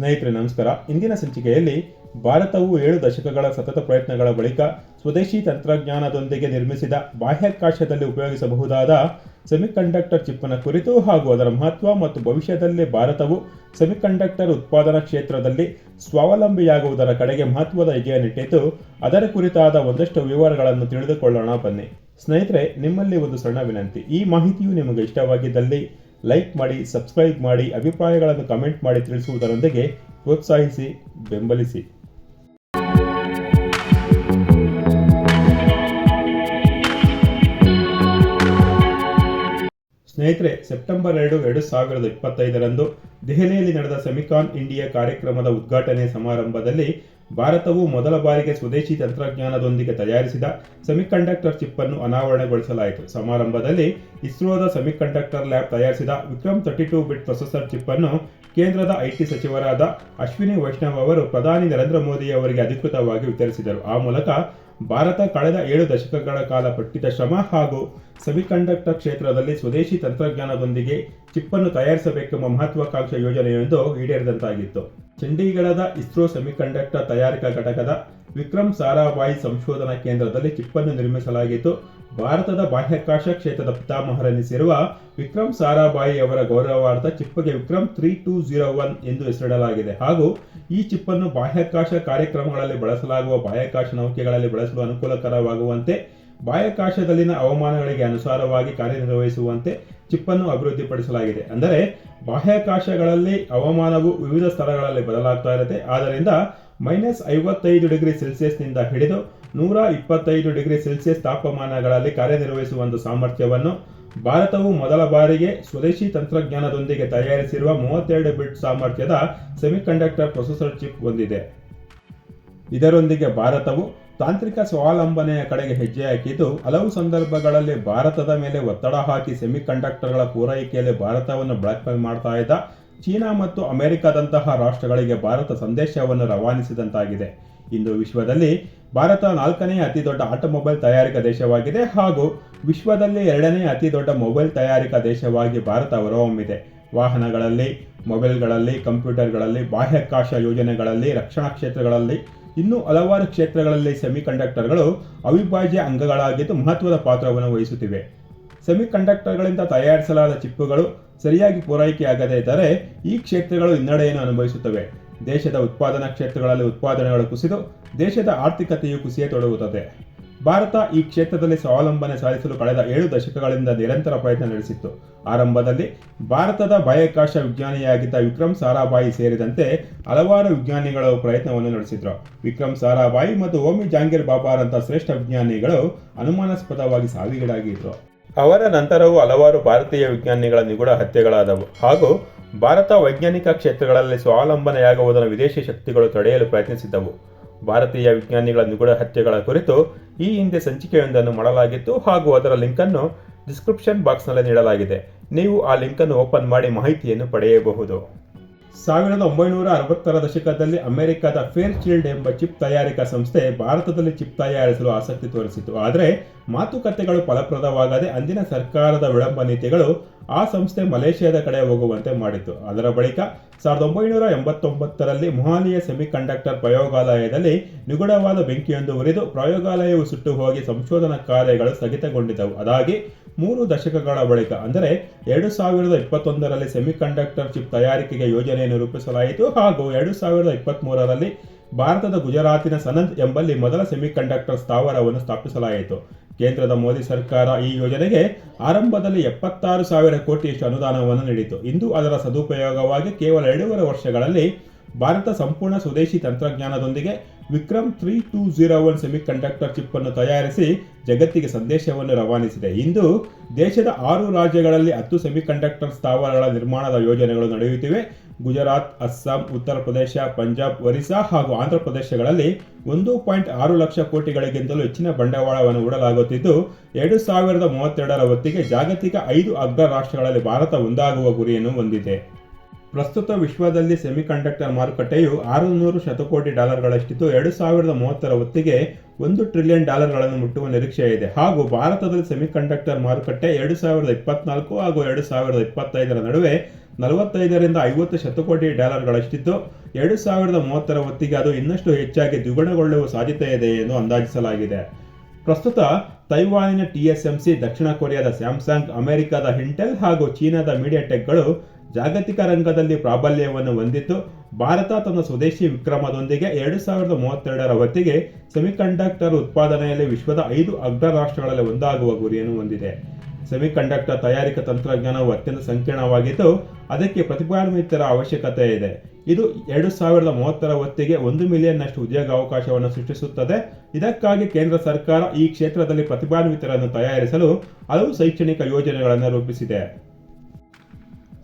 ಸ್ನೇಹಿತರೆ, ನಮಸ್ಕಾರ. ಇಂದಿನ ಸಂಚಿಕೆಯಲ್ಲಿ ಭಾರತವು ಏಳು ದಶಕಗಳ ಸತತ ಪ್ರಯತ್ನಗಳ ಬಳಿಕ ಸ್ವದೇಶಿ ತಂತ್ರಜ್ಞಾನದೊಂದಿಗೆ ನಿರ್ಮಿಸಿದ ಬಾಹ್ಯಾಕಾಶದಲ್ಲಿ ಉಪಯೋಗಿಸಬಹುದಾದ ಸೆಮಿಕಂಡಕ್ಟರ್ ಚಿಪ್ಪನ ಕುರಿತು ಹಾಗೂ ಅದರ ಮಹತ್ವ ಮತ್ತು ಭವಿಷ್ಯದಲ್ಲಿ ಭಾರತವು ಸೆಮಿಕಂಡಕ್ಟರ್ ಉತ್ಪಾದನಾ ಕ್ಷೇತ್ರದಲ್ಲಿ ಸ್ವಾವಲಂಬಿಯಾಗುವುದರ ಕಡೆಗೆ ಮಹತ್ವದ ಹೆಜ್ಜೆಯನ್ನಿಟ್ಟಿದ್ದು ಅದರ ಕುರಿತಾದ ಒಂದಷ್ಟು ವಿವರಗಳನ್ನು ತಿಳಿದುಕೊಳ್ಳೋಣ ಬನ್ನಿ. ಸ್ನೇಹಿತರೆ, ನಿಮ್ಮಲ್ಲಿ ಒಂದು ಸಣ್ಣ ವಿನಂತಿ. ಈ ಮಾಹಿತಿಯು ನಿಮಗೆ ಇಷ್ಟವಾಗಿದ್ದಲ್ಲಿ ಲೈಕ್ ಮಾಡಿ, ಸಬ್ಸ್ಕ್ರೈಬ್ ಮಾಡಿ, ಅಭಿಪ್ರಾಯಗಳನ್ನು ಕಮೆಂಟ್ ಮಾಡಿ ತಿಳಿಸುವುದರೊಂದಿಗೆ ಪ್ರೋತ್ಸಾಹಿಸಿ, ಬೆಂಬಲಿಸಿ. ಸ್ನೇಹಿತರೆ, ಸೆಪ್ಟೆಂಬರ್ ಎರಡು ಎರಡು ಸಾವಿರದ ಇಪ್ಪತ್ತೈದರಂದು ದೆಹಲಿಯಲ್ಲಿ ನಡೆದ ಸೆಮಿಕಾನ್ ಇಂಡಿಯಾ ಕಾರ್ಯಕ್ರಮದ ಉದ್ಘಾಟನೆ ಸಮಾರಂಭದಲ್ಲಿ ಭಾರತವು ಮೊದಲ ಬಾರಿಗೆ ಸ್ವದೇಶಿ ತಂತ್ರಜ್ಞಾನದೊಂದಿಗೆ ತಯಾರಿಸಿದ ಸೆಮಿಕಂಡಕ್ಟರ್ ಚಿಪ್ ಅನ್ನು ಅನಾವರಣಗೊಳಿಸಲಾಯಿತು. ಸಮಾರಂಭದಲ್ಲಿ ಇಸ್ರೋದ ಸೆಮಿಕಂಡಕ್ಟರ್ ಲ್ಯಾಬ್ ತಯಾರಿಸಿದ Vikram thirty two bit processor chip ಅನ್ನು ಕೇಂದ್ರದ ಐಟಿ ಸಚಿವರಾದ ಅಶ್ವಿನಿ ವೈಷ್ಣವ್ ಅವರು ಪ್ರಧಾನಿ ನರೇಂದ್ರ ಮೋದಿ ಅವರಿಗೆ ಅಧಿಕೃತವಾಗಿ ವಿತರಿಸಿದರು. ಆ ಮೂಲಕ ಭಾರತ ಕಳೆದ ಏಳು ದಶಕಗಳ ಕಾಲ ಪಟ್ಟಿದ ಶ್ರಮ ಹಾಗೂ ಸೆಮಿಕಂಡಕ್ಟರ್ ಕ್ಷೇತ್ರದಲ್ಲಿ ಸ್ವದೇಶಿ ತಂತ್ರಜ್ಞಾನದೊಂದಿಗೆ ಚಿಪ್ಪನ್ನು ತಯಾರಿಸಬೇಕೆಂಬ ಮಹತ್ವಾಕಾಂಕ್ಷೆ ಯೋಜನೆಯೊಂದು ಈಡೇರಿದಂತಾಗಿತ್ತು. ಚಂಡೀಗಢದ ಇಸ್ರೋ ಸೆಮಿಕಂಡಕ್ಟರ್ ತಯಾರಿಕಾ ಘಟಕದ ವಿಕ್ರಮ್ ಸಾರಾಭಾಯಿ ಸಂಶೋಧನಾ ಕೇಂದ್ರದಲ್ಲಿ ಚಿಪ್ಪನ್ನು ನಿರ್ಮಿಸಲಾಗಿತ್ತು. ಭಾರತದ ಬಾಹ್ಯಾಕಾಶ ಕ್ಷೇತ್ರದ ಪಿತಾಮಹರೆನಿಸಿರುವ ವಿಕ್ರಮ್ ಸಾರಾಭಾಯಿ ಅವರ ಗೌರವಾರ್ಥ ಚಿಪ್ಗೆ Vikram three two zero one ಎಂದು ಹೆಸರಿಡಲಾಗಿದೆ. ಹಾಗೂ ಈ ಚಿಪ್ಪನ್ನು ಬಾಹ್ಯಾಕಾಶ ಕಾರ್ಯಕ್ರಮಗಳಲ್ಲಿ ಬಳಸಲಾಗುವ, ಬಾಹ್ಯಾಕಾಶ ನೌಕೆಗಳಲ್ಲಿ ಬಳಸಲು ಅನುಕೂಲಕರವಾಗುವಂತೆ, ಬಾಹ್ಯಾಕಾಶದಲ್ಲಿನ ಹವಾಮಾನಗಳಿಗೆ ಅನುಸಾರವಾಗಿ ಕಾರ್ಯನಿರ್ವಹಿಸುವಂತೆ ಚಿಪ್ಪನ್ನು ಅಭಿವೃದ್ಧಿಪಡಿಸಲಾಗಿದೆ. ಅಂದರೆ ಬಾಹ್ಯಾಕಾಶಗಳಲ್ಲಿ ಹವಾಮಾನವು ವಿವಿಧ ಸ್ಥಳಗಳಲ್ಲಿ ಬದಲಾಗ್ತಾ ಇರುತ್ತೆ. ಆದ್ದರಿಂದ ಮೈನಸ್ ಐವತ್ತೈದು ಡಿಗ್ರಿ ಸೆಲ್ಸಿಯಸ್ನಿಂದ ಹಿಡಿದು ನೂರ ಇಪ್ಪತ್ತೈದು ಡಿಗ್ರಿ ಸೆಲ್ಸಿಯಸ್ ತಾಪಮಾನಗಳಲ್ಲಿ ಕಾರ್ಯನಿರ್ವಹಿಸುವ ಒಂದು ಸಾಮರ್ಥ್ಯವನ್ನು ಭಾರತವು ಮೊದಲ ಬಾರಿಗೆ ಸ್ವದೇಶಿ ತಂತ್ರಜ್ಞಾನದೊಂದಿಗೆ ತಯಾರಿಸಿರುವ ಮೂವತ್ತೆರಡು ಬಿಟ್ ಸಾಮರ್ಥ್ಯದ ಸೆಮಿಕಂಡಕ್ಟರ್ ಪ್ರೊಸೆಸರ್ ಚಿಪ್ ಹೊಂದಿದೆ. ಇದರೊಂದಿಗೆ ಭಾರತವು ತಾಂತ್ರಿಕ ಸ್ವಾವಲಂಬನೆಯ ಕಡೆಗೆ ಹೆಜ್ಜೆ ಹಾಕಿದ್ದು ಹಲವು ಸಂದರ್ಭಗಳಲ್ಲಿ ಭಾರತದ ಮೇಲೆ ಒತ್ತಡ ಹಾಕಿ ಸೆಮಿಕಂಡಕ್ಟರ್ಗಳ ಪೂರೈಕೆಯಲ್ಲಿ ಭಾರತವನ್ನು ಬ್ಲಾಕ್ ಮಾಡ್ತಾ ಇದ್ದ ಚೀನಾ ಮತ್ತು ಅಮೆರಿಕದಂತಹ ರಾಷ್ಟ್ರಗಳಿಗೆ ಭಾರತ ಸಂದೇಶವನ್ನು ರವಾನಿಸಿದಂತಾಗಿದೆ. ಇಂದು ವಿಶ್ವದಲ್ಲಿ ಭಾರತ ನಾಲ್ಕನೇ ಅತಿ ದೊಡ್ಡ ಆಟೋಮೊಬೈಲ್ ತಯಾರಿಕಾ ದೇಶವಾಗಿದೆ ಹಾಗೂ ವಿಶ್ವದಲ್ಲಿ ಎರಡನೇ ಅತಿ ದೊಡ್ಡ ಮೊಬೈಲ್ ತಯಾರಿಕಾ ದೇಶವಾಗಿ ಭಾರತ ಹೊರಹೊಮ್ಮಿದೆ. ವಾಹನಗಳಲ್ಲಿ, ಮೊಬೈಲ್ಗಳಲ್ಲಿ, ಕಂಪ್ಯೂಟರ್ಗಳಲ್ಲಿ, ಬಾಹ್ಯಾಕಾಶ ಯೋಜನೆಗಳಲ್ಲಿ, ರಕ್ಷಣಾ ಕ್ಷೇತ್ರಗಳಲ್ಲಿ, ಇನ್ನೂ ಹಲವಾರು ಕ್ಷೇತ್ರಗಳಲ್ಲಿ ಸೆಮಿಕಂಡಕ್ಟರ್ಗಳು ಅವಿಭಾಜ್ಯ ಅಂಗಗಳಾಗಿದ್ದು ಮಹತ್ವದ ಪಾತ್ರವನ್ನು ವಹಿಸುತ್ತಿವೆ. ಸೆಮಿಕಂಡಕ್ಟರ್ಗಳಿಂದ ತಯಾರಿಸಲಾದ ಚಿಪ್ಪುಗಳು ಸರಿಯಾಗಿ ಪೂರೈಕೆಯಾಗದೇ ಇದ್ದರೆ ಈ ಕ್ಷೇತ್ರಗಳು ಹಿನ್ನಡೆಯನ್ನು ಅನುಭವಿಸುತ್ತವೆ. ದೇಶದ ಉತ್ಪಾದನಾ ಕ್ಷೇತ್ರಗಳಲ್ಲಿ ಉತ್ಪಾದನೆಗಳು ಕುಸಿದು ದೇಶದ ಆರ್ಥಿಕತೆಯು ಕುಸಿಯೇ ತೊಡಗುತ್ತದೆ. ಭಾರತ ಈ ಕ್ಷೇತ್ರದಲ್ಲಿ ಸ್ವಾವಲಂಬನೆ ಸಾಧಿಸಲು ಕಳೆದ ಏಳು ದಶಕಗಳಿಂದ ನಿರಂತರ ಪ್ರಯತ್ನ ನಡೆಸಿತ್ತು. ಆರಂಭದಲ್ಲಿ ಭಾರತದ ಬಾಹ್ಯಾಕಾಶ ವಿಜ್ಞಾನಿಯಾಗಿದ್ದ ವಿಕ್ರಮ್ ಸಾರಾಭಾಯಿ ಸೇರಿದಂತೆ ಹಲವಾರು ವಿಜ್ಞಾನಿಗಳು ಪ್ರಯತ್ನವನ್ನು ನಡೆಸಿದ್ರು. ವಿಕ್ರಮ್ ಸಾರಾಭಾಯಿ ಮತ್ತು ಓಮಿ ಜಾಂಗೀರ್ ಬಾಬಾರಂತಹ ಶ್ರೇಷ್ಠ ವಿಜ್ಞಾನಿಗಳು ಅನುಮಾನಾಸ್ಪದವಾಗಿ ಸಾವಿಗೀಡಾಗಿದ್ರು. ಅವರ ನಂತರವೂ ಹಲವಾರು ಭಾರತೀಯ ವಿಜ್ಞಾನಿಗಳ ನಿಗೂಢ ಹತ್ಯೆಗಳಾದವು. ಹಾಗೂ ಭಾರತ ವೈಜ್ಞಾನಿಕ ಕ್ಷೇತ್ರಗಳಲ್ಲಿ ಸ್ವಾವಲಂಬನೆಯಾಗುವುದನ್ನು ವಿದೇಶಿ ಶಕ್ತಿಗಳು ತಡೆಯಲು ಪ್ರಯತ್ನಿಸಿದ್ದವು. ಭಾರತೀಯ ವಿಜ್ಞಾನಿಗಳ ನಿಗೂಢ ಹತ್ಯೆಗಳ ಕುರಿತು ಈ ಹಿಂದೆ ಸಂಚಿಕೆಯೊಂದನ್ನು ಮಾಡಲಾಗಿತ್ತು ಹಾಗೂ ಅದರ ಲಿಂಕನ್ನು ಡಿಸ್ಕ್ರಿಪ್ಷನ್ ಬಾಕ್ಸ್ನಲ್ಲಿ ನೀಡಲಾಗಿದೆ. ನೀವು ಆ ಲಿಂಕನ್ನು ಓಪನ್ ಮಾಡಿ ಮಾಹಿತಿಯನ್ನು ಪಡೆಯಬಹುದು. ಸಾವಿರದ ಒಂಬೈನೂರ ಅರವತ್ತರ ದಶಕದಲ್ಲಿ ಅಮೆರಿಕದ ಫೇರ್ ಚೀಲ್ಡ್ ಎಂಬ ಚಿಪ್ ತಯಾರಿಕಾ ಸಂಸ್ಥೆ ಭಾರತದಲ್ಲಿ ಚಿಪ್ ತಯಾರಿಸಲು ಆಸಕ್ತಿ ತೋರಿಸಿತು ಆದರೆ ಮಾತುಕತೆಗಳು ಫಲಪ್ರದವಾಗದೆ ಅಂದಿನ ಸರ್ಕಾರದ ವಿಳಂಬ ನೀತಿಗಳು ಆ ಸಂಸ್ಥೆ ಮಲೇಷ್ಯಾದ ಕಡೆ ಹೋಗುವಂತೆ ಮಾಡಿತು ಅದರ ಬಳಿಕ ಸಾವಿರದ ಒಂಬೈನೂರ ಎಂಬತ್ತೊಂಬತ್ತರಲ್ಲಿ ಮೊಹಾಲಿಯ ಸೆಮಿಕಂಡಕ್ಟರ್ ಪ್ರಯೋಗಾಲಯದಲ್ಲಿ ನಿಗೂಢವಾದ ಬೆಂಕಿಯೊಂದು ಉರಿದು ಪ್ರಯೋಗಾಲಯವು ಸುಟ್ಟು ಹೋಗಿ ಸಂಶೋಧನಾ ಕಾರ್ಯಗಳು ಸ್ಥಗಿತಗೊಂಡಿದ್ದವು. ಅದಾಗಿ ಮೂರು ದಶಕಗಳ ಬಳಿಕ, ಅಂದರೆ ಎರಡು ಸಾವಿರದ ಇಪ್ಪತ್ತೊಂದರಲ್ಲಿ ಸೆಮಿಕಂಡಕ್ಟರ್ ಚಿಪ್ ತಯಾರಿಕೆಗೆ ಯೋಜನೆಯನ್ನು ರೂಪಿಸಲಾಯಿತು. ಹಾಗೂ ಎರಡು ಸಾವಿರದ ಇಪ್ಪತ್ತ್ಮೂರರಲ್ಲಿ ಭಾರತದ ಗುಜರಾತಿನ ಸನಂದ್ ಎಂಬಲ್ಲಿ ಮೊದಲ ಸೆಮಿಕಂಡಕ್ಟರ್ ಸ್ಥಾವರವನ್ನು ಸ್ಥಾಪಿಸಲಾಯಿತು. ಕೇಂದ್ರದ ಮೋದಿ ಸರ್ಕಾರ ಈ ಯೋಜನೆಗೆ ಆರಂಭದಲ್ಲಿ ಎಪ್ಪತ್ತಾರು ಸಾವಿರ ಕೋಟಿಯಷ್ಟು ಅನುದಾನವನ್ನು ನೀಡಿತು. ಇಂದು ಅದರ ಸದುಪಯೋಗವಾಗಿ ಕೇವಲ ಎರಡೂವರೆ ವರ್ಷಗಳಲ್ಲಿ ಭಾರತ ಸಂಪೂರ್ಣ ಸ್ವದೇಶಿ ತಂತ್ರಜ್ಞಾನದೊಂದಿಗೆ Vikram three two zero one semiconductor chip ಅನ್ನು ತಯಾರಿಸಿ ಜಗತ್ತಿಗೆ ಸಂದೇಶವನ್ನು ರವಾನಿಸಿದೆ. ಇಂದು ದೇಶದ ಆರು ರಾಜ್ಯಗಳಲ್ಲಿ ಹತ್ತು ಸೆಮಿಕಂಡಕ್ಟರ್ ಸ್ಥಾವರಗಳ ನಿರ್ಮಾಣದ ಯೋಜನೆಗಳು ನಡೆಯುತ್ತಿವೆ. ಗುಜರಾತ್, ಅಸ್ಸಾಂ, ಉತ್ತರ ಪ್ರದೇಶ, ಪಂಜಾಬ್, ಒರಿಸ್ಸಾ ಹಾಗೂ ಆಂಧ್ರ ಪ್ರದೇಶಗಳಲ್ಲಿ ಒಂದು ಪಾಯಿಂಟ್ ಆರು ಲಕ್ಷ ಕೋಟಿಗಳಿಗಿಂತಲೂ ಹೆಚ್ಚಿನ ಬಂಡವಾಳವನ್ನು ಹೂಡಲಾಗುತ್ತಿದ್ದು, ಎರಡು ಸಾವಿರದ ಮೂವತ್ತೆರಡರ ಹೊತ್ತಿಗೆ ಜಾಗತಿಕ ಐದು ಅಗ್ರ ರಾಷ್ಟ್ರಗಳಲ್ಲಿ ಭಾರತ ಒಂದಾಗುವ ಗುರಿಯನ್ನು ಹೊಂದಿದೆ. ಪ್ರಸ್ತುತ ವಿಶ್ವದಲ್ಲಿ ಸೆಮಿಕಂಡಕ್ಟರ್ ಮಾರುಕಟ್ಟೆಯು ಆರುನೂರು ಶತಕೋಟಿ ಡಾಲರ್ಗಳಷ್ಟಿದ್ದು ಎರಡು ಸಾವಿರದ ಮೂವತ್ತರ ಹೊತ್ತಿಗೆ ಒಂದು ಟ್ರಿಲಿಯನ್ ಡಾಲರ್ಗಳನ್ನು ಮುಟ್ಟುವ ನಿರೀಕ್ಷೆ ಇದೆ. ಹಾಗೂ ಭಾರತದಲ್ಲಿ ಸೆಮಿಕಂಡಕ್ಟರ್ ಮಾರುಕಟ್ಟೆ ಎರಡು ಸಾವಿರದ ಇಪ್ಪತ್ನಾಲ್ಕು ಹಾಗೂ ಎರಡು ಸಾವಿರದ ಇಪ್ಪತ್ತೈದರ ನಡುವೆ ನಲವತ್ತೈದರಿಂದ ಐವತ್ತು ಶತಕೋಟಿ ಡಾಲರ್ಗಳಷ್ಟಿದ್ದು, ಎರಡು ಸಾವಿರದ ಮೂವತ್ತರ ಹೊತ್ತಿಗೆ ಅದು ಇನ್ನಷ್ಟು ಹೆಚ್ಚಾಗಿ ದ್ವಿಗುಣಗೊಳ್ಳುವ ಸಾಧ್ಯತೆ ಇದೆ ಎಂದು ಅಂದಾಜಿಸಲಾಗಿದೆ. ಪ್ರಸ್ತುತ ತೈವಾನಿನ ಟಿಎಸ್ಎಂಸಿ ದಕ್ಷಿಣ ಕೊರಿಯಾದ ಸ್ಯಾಮ್ಸಂಗ್, ಅಮೆರಿಕದ ಹಿಂಟೆಲ್ ಹಾಗೂ ಚೀನಾದ ಮೀಡಿಯಾಟೆಕ್ಗಳು ಜಾಗತಿಕ ರಂಗದಲ್ಲಿ ಪ್ರಾಬಲ್ಯವನ್ನು ಹೊಂದಿದ್ದು, ಭಾರತ ತನ್ನ ಸ್ವದೇಶಿ ವಿಕ್ರಮದೊಂದಿಗೆ ಎರಡು ಸಾವಿರದ ಮೂವತ್ತೆರಡರ ಹೊತ್ತಿಗೆ ಸೆಮಿಕಂಡಕ್ಟರ್ ಉತ್ಪಾದನೆಯಲ್ಲಿ ವಿಶ್ವದ ಐದು ಅಗ್ರ ರಾಷ್ಟ್ರಗಳಲ್ಲಿ ಒಂದಾಗುವ ಗುರಿಯನ್ನು ಹೊಂದಿದೆ. ಸೆಮಿಕಂಡಕ್ಟರ್ ತಯಾರಿಕಾ ತಂತ್ರಜ್ಞಾನವು ಅತ್ಯಂತ ಸಂಕೀರ್ಣವಾಗಿದ್ದು, ಅದಕ್ಕೆ ಪ್ರತಿಭಾನ್ವಿತರ ಅವಶ್ಯಕತೆ ಇದೆ. ಇದು ಎರಡು ಸಾವಿರದ ಮೂವತ್ತರ ಹೊತ್ತಿಗೆ ಒಂದು ಮಿಲಿಯನ್ನಷ್ಟು ಉದ್ಯೋಗಾವಕಾಶವನ್ನು ಸೃಷ್ಟಿಸುತ್ತದೆ. ಇದಕ್ಕಾಗಿ ಕೇಂದ್ರ ಸರ್ಕಾರ ಈ ಕ್ಷೇತ್ರದಲ್ಲಿ ಪ್ರತಿಭಾನ್ವಿತರನ್ನು ತಯಾರಿಸಲು ಹಲವು ಶೈಕ್ಷಣಿಕ ಯೋಜನೆಗಳನ್ನು ರೂಪಿಸಿದೆ.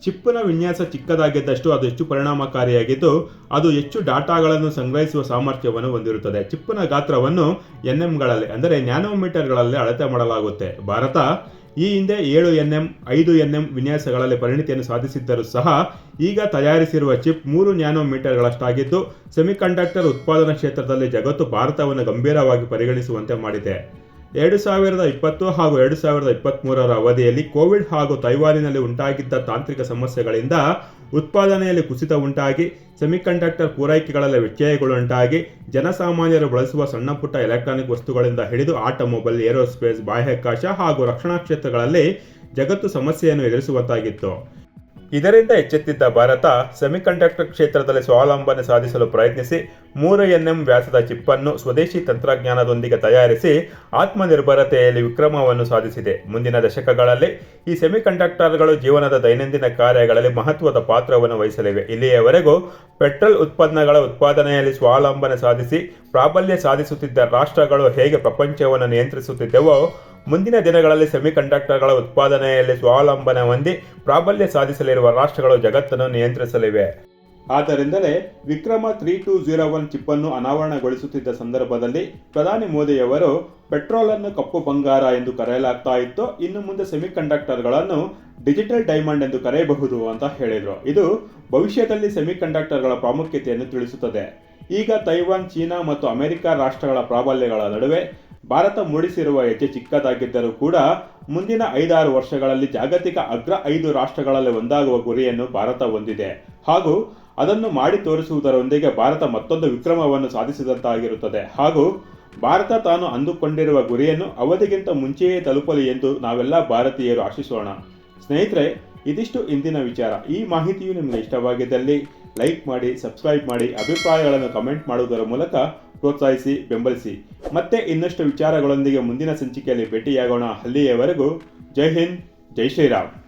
ಚಿಪ್ಪಿನ ವಿನ್ಯಾಸ ಚಿಕ್ಕದಾಗಿದ್ದಷ್ಟು ಅದು ಹೆಚ್ಚು ಪರಿಣಾಮಕಾರಿಯಾಗಿದ್ದು, ಅದು ಹೆಚ್ಚು ಡಾಟಾಗಳನ್ನು ಸಂಗ್ರಹಿಸುವ ಸಾಮರ್ಥ್ಯವನ್ನು ಹೊಂದಿರುತ್ತದೆ. ಚಿಪ್ಪಿನ ಗಾತ್ರವನ್ನು ಎನ್ ಎಂಗಳಲ್ಲಿ ಅಂದರೆ ನ್ಯಾನೋಮೀಟರ್ಗಳಲ್ಲಿ ಅಳತೆ ಮಾಡಲಾಗುತ್ತೆ. ಭಾರತ ಈ ಹಿಂದೆ ಏಳು ಎನ್ ಎಂ ಐದು ಎನ್ ಎಂ ವಿನ್ಯಾಸಗಳಲ್ಲಿ ಪರಿಣಿತಿಯನ್ನು ಸಾಧಿಸಿದ್ದರೂ ಸಹ ಈಗ ತಯಾರಿಸಿರುವ ಚಿಪ್ ಮೂರು ನ್ಯಾನೋಮೀಟರ್ಗಳಷ್ಟಾಗಿದ್ದು, ಸೆಮಿಕಂಡಕ್ಟರ್ ಉತ್ಪಾದನಾ ಕ್ಷೇತ್ರದಲ್ಲಿ ಜಗತ್ತು ಭಾರತವನ್ನು ಗಂಭೀರವಾಗಿ ಪರಿಗಣಿಸುವಂತೆ ಮಾಡಿದೆ. ಎರಡು ಸಾವಿರದ ಇಪ್ಪತ್ತು ಹಾಗೂ ಎರಡು ಸಾವಿರದ ಇಪ್ಪತ್ತ್ಮೂರರ ಅವಧಿಯಲ್ಲಿ ಕೋವಿಡ್ ಹಾಗೂ ತೈವಾನಿನಲ್ಲಿ ಉಂಟಾಗಿದ್ದ ತಾಂತ್ರಿಕ ಸಮಸ್ಯೆಗಳಿಂದ ಉತ್ಪಾದನೆಯಲ್ಲಿ ಕುಸಿತ ಉಂಟಾಗಿ, ಸೆಮಿಕಂಡಕ್ಟರ್ ಪೂರೈಕೆಗಳಲ್ಲಿ ವ್ಯತ್ಯಯಗಳುಂಟಾಗಿ ಜನಸಾಮಾನ್ಯರು ಬಳಸುವ ಸಣ್ಣ ಪುಟ್ಟ ಎಲೆಕ್ಟ್ರಾನಿಕ್ ವಸ್ತುಗಳಿಂದ ಹಿಡಿದು ಆಟೋಮೊಬೈಲ್, ಏರೋಸ್ಪೇಸ್, ಬಾಹ್ಯಾಕಾಶ ಹಾಗೂ ರಕ್ಷಣಾ ಕ್ಷೇತ್ರಗಳಲ್ಲಿ ಜಗತ್ತು ಸಮಸ್ಯೆಯನ್ನು ಎದುರಿಸುವಂತಾಗಿತ್ತು. ಇದರಿಂದ ಎಚ್ಚೆತ್ತಿದ್ದ ಭಾರತ ಸೆಮಿಕಂಡಕ್ಟರ್ ಕ್ಷೇತ್ರದಲ್ಲಿ ಸ್ವಾವಲಂಬನೆ ಸಾಧಿಸಲು ಪ್ರಯತ್ನಿಸಿ ಮೂರು ಎನ್ಎಂ ವ್ಯಾಸದ ಚಿಪ್ಪನ್ನು ಸ್ವದೇಶಿ ತಂತ್ರಜ್ಞಾನದೊಂದಿಗೆ ತಯಾರಿಸಿ ಆತ್ಮನಿರ್ಭರತೆಯಲ್ಲಿ ವಿಕ್ರಮವನ್ನು ಸಾಧಿಸಿದೆ. ಮುಂದಿನ ದಶಕಗಳಲ್ಲಿ ಈ ಸೆಮಿಕಂಡಕ್ಟರ್ಗಳು ಜೀವನದ ದೈನಂದಿನ ಕಾರ್ಯಗಳಲ್ಲಿ ಮಹತ್ವದ ಪಾತ್ರವನ್ನು ವಹಿಸಲಿವೆ. ಇಲ್ಲಿಯವರೆಗೂ ಪೆಟ್ರೋಲ್ ಉತ್ಪನ್ನಗಳ ಉತ್ಪಾದನೆಯಲ್ಲಿ ಸ್ವಾವಲಂಬನೆ ಸಾಧಿಸಿ ಪ್ರಾಬಲ್ಯ ಸಾಧಿಸುತ್ತಿದ್ದ ರಾಷ್ಟ್ರಗಳು ಹೇಗೆ ಪ್ರಪಂಚವನ್ನು ನಿಯಂತ್ರಿಸುತ್ತಿದ್ದವೋ ಮುಂದಿನ ದಿನಗಳಲ್ಲಿ ಸೆಮಿಕಂಡಕ್ಟರ್ಗಳ ಉತ್ಪಾದನೆಯಲ್ಲಿ ಸ್ವಾವಲಂಬನೆ ಹೊಂದಿ ಪ್ರಾಬಲ್ಯ ಸಾಧಿಸಲಿರುವ ರಾಷ್ಟ್ರಗಳು ಜಗತ್ತನ್ನು ನಿಯಂತ್ರಿಸಲಿವೆ. ಆದ್ದರಿಂದಲೇ Vikram three two zero one ಚಿಪ್ಪನ್ನು ಅನಾವರಣಗೊಳಿಸುತ್ತಿದ್ದ ಸಂದರ್ಭದಲ್ಲಿ ಪ್ರಧಾನಿ ಮೋದಿಯವರು ಪೆಟ್ರೋಲ್ ಅನ್ನು ಕಪ್ಪು ಬಂಗಾರ ಎಂದು ಕರೆಯಲಾಗ್ತಾ ಇತ್ತು. ಇನ್ನು ಮುಂದೆ ಸೆಮಿಕಂಡಕ್ಟರ್ಗಳನ್ನು ಡಿಜಿಟಲ್ ಡೈಮಂಡ್ ಎಂದು ಕರೆಯಬಹುದು ಅಂತ ಹೇಳಿದರು. ಇದು ಭವಿಷ್ಯದಲ್ಲಿ ಸೆಮಿಕಂಡಕ್ಟರ್ಗಳ ಪ್ರಾಮುಖ್ಯತೆಯನ್ನು ತಿಳಿಸುತ್ತದೆ. ಈಗ ತೈವಾನ್, ಚೀನಾ ಮತ್ತು ಅಮೆರಿಕ ರಾಷ್ಟ್ರಗಳ ಪ್ರಾಬಲ್ಯಗಳ ನಡುವೆ ಭಾರತ ಮೂಡಿಸಿರುವ ಹೆಜ್ಜೆ ಚಿಕ್ಕದಾಗಿದ್ದರೂ ಕೂಡ ಮುಂದಿನ ಐದಾರು ವರ್ಷಗಳಲ್ಲಿ ಜಾಗತಿಕ ಅಗ್ರ ಐದು ರಾಷ್ಟ್ರಗಳಲ್ಲಿ ಒಂದಾಗುವ ಗುರಿಯನ್ನು ಭಾರತ ಹೊಂದಿದೆ. ಹಾಗೂ ಅದನ್ನು ಮಾಡಿ ತೋರಿಸುವುದರೊಂದಿಗೆ ಭಾರತ ಮತ್ತೊಂದು ವಿಕ್ರಮವನ್ನು ಸಾಧಿಸಿದಂತಾಗಿರುತ್ತದೆ. ಹಾಗೂ ಭಾರತ ತಾನು ಅಂದುಕೊಂಡಿರುವ ಗುರಿಯನ್ನು ಅವಧಿಗಿಂತ ಮುಂಚೆಯೇ ತಲುಪಲಿ ಎಂದು ನಾವೆಲ್ಲ ಭಾರತೀಯರು ಆಶಿಸೋಣ. ಸ್ನೇಹಿತರೆ, ಇದಿಷ್ಟು ಇಂದಿನ ವಿಚಾರ. ಈ ಮಾಹಿತಿಯು ನಿಮಗೆ ಇಷ್ಟವಾಗಿದ್ದಲ್ಲಿ ಲೈಕ್ ಮಾಡಿ, ಸಬ್ಸ್ಕ್ರೈಬ್ ಮಾಡಿ, ಅಭಿಪ್ರಾಯಗಳನ್ನು ಕಮೆಂಟ್ ಮಾಡುವುದರ ಮೂಲಕ ಪ್ರೋತ್ಸಾಹಿಸಿ ಬೆಂಬಲಿಸಿ. ಮತ್ತೆ ಇನ್ನಷ್ಟು ವಿಚಾರಗಳೊಂದಿಗೆ ಮುಂದಿನ ಸಂಚಿಕೆಯಲ್ಲಿ ಭೇಟಿಯಾಗೋಣ. ಅಲ್ಲಿಯವರೆಗೂ ಜೈ ಹಿಂದ್ ಜೈ ಶ್ರೀರಾಮ್.